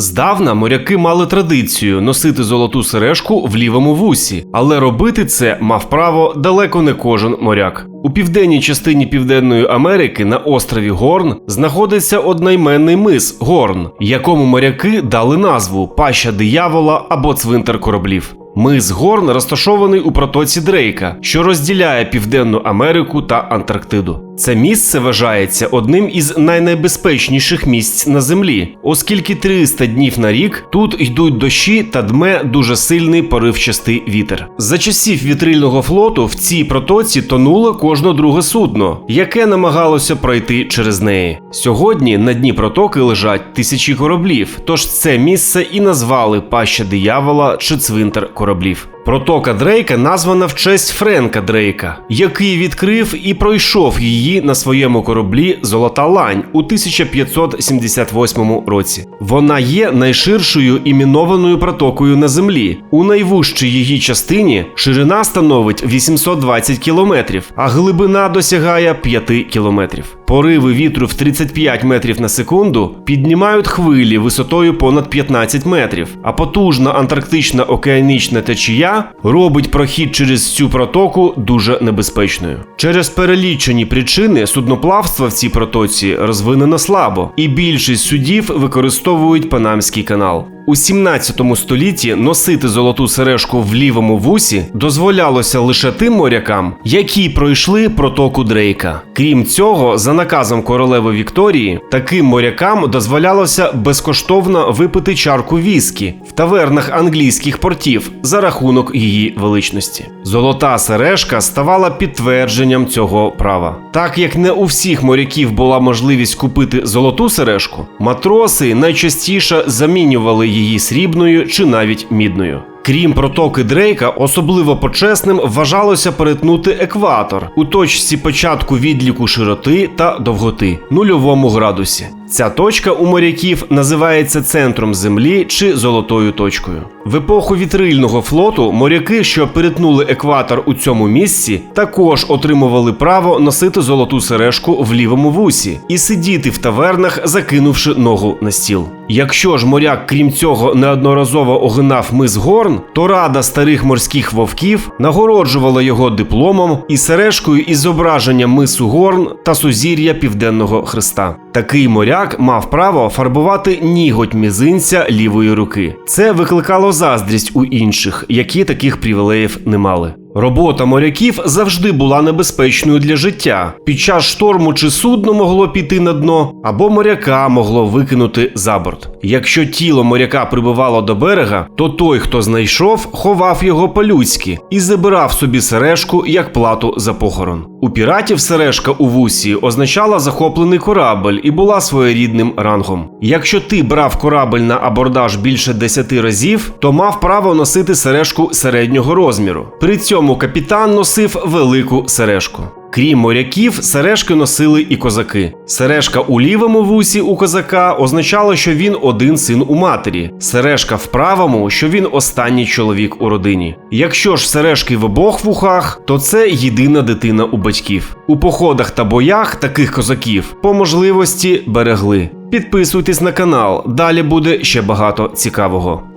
Здавна моряки мали традицію носити золоту сережку в лівому вусі, але робити це мав право далеко не кожен моряк. У південній частині Південної Америки на острові Горн знаходиться однойменний мис Горн, якому моряки дали назву Паща диявола або цвинтар кораблів. Мис Горн розташований у протоці Дрейка, що розділяє Південну Америку та Антарктиду. Це місце вважається одним із найнебезпечніших місць на землі, оскільки 300 днів на рік тут йдуть дощі та дме дуже сильний поривчастий вітер. За часів вітрильного флоту в цій протоці тонуло кожне друге судно, яке намагалося пройти через неї. Сьогодні на дні протоки лежать тисячі кораблів, тож це місце і назвали Паща диявола чи цвинтар кораблів. Протока Дрейка названа в честь Френка Дрейка, який відкрив і пройшов її на своєму кораблі Золота Лань у 1578 році. Вона є найширшою іменованою протокою на землі. У найвужчій її частині ширина становить 820 кілометрів, а глибина досягає 5 кілометрів. Пориви вітру в 35 метрів на секунду піднімають хвилі висотою понад 15 метрів, а потужна антарктична океанічна течія робить прохід через цю протоку дуже небезпечною. Через перелічені причини судноплавство в цій протоці розвинено слабо, і більшість судів використовують Панамський канал. У 17 столітті носити золоту сережку в лівому вусі дозволялося лише тим морякам, які пройшли протоку Дрейка. Крім цього, за наказом королеви Вікторії, таким морякам дозволялося безкоштовно випити чарку віскі в тавернах англійських портів за рахунок її величності. Золота сережка ставала підтвердженням цього права. Так як не у всіх моряків була можливість купити золоту сережку, матроси найчастіше замінювали її срібною чи навіть мідною. Крім протоки Дрейка, особливо почесним вважалося перетнути екватор у точці початку відліку широти та довготи нульовому градусі. Ця точка у моряків називається центром землі чи золотою точкою. В епоху вітрильного флоту моряки, що перетнули екватор у цьому місці, також отримували право носити золоту сережку в лівому вусі і сидіти в тавернах, закинувши ногу на стіл. Якщо ж моряк, крім цього, неодноразово огинав мис Горн, то рада старих морських вовків нагороджувала його дипломом і сережкою із зображенням мису Горн та сузір'я Південного Христа. Такий моряк мав право фарбувати ніготь мізинця лівої руки. Це викликало заздрість у інших, які таких привілеїв не мали. Робота моряків завжди була небезпечною для життя. Під час шторму чи судно могло піти на дно, або моряка могло викинути за борт. Якщо тіло моряка прибувало до берега, то той, хто знайшов, ховав його по-людськи і забирав собі сережку як плату за похорон. У піратів сережка у вусі означала захоплений корабль і була своєрідним рангом. Якщо ти брав корабль на абордаж більше 10 разів, то мав право носити сережку середнього розміру. При цьому капітан носив велику сережку. Крім моряків, сережки носили і козаки. Сережка у лівому вусі у козака означала, що він один син у матері. Сережка в правому, що він останній чоловік у родині. Якщо ж сережки в обох вухах, то це єдина дитина у батьків. У походах та боях таких козаків по можливості берегли. Підписуйтесь на канал, далі буде ще багато цікавого.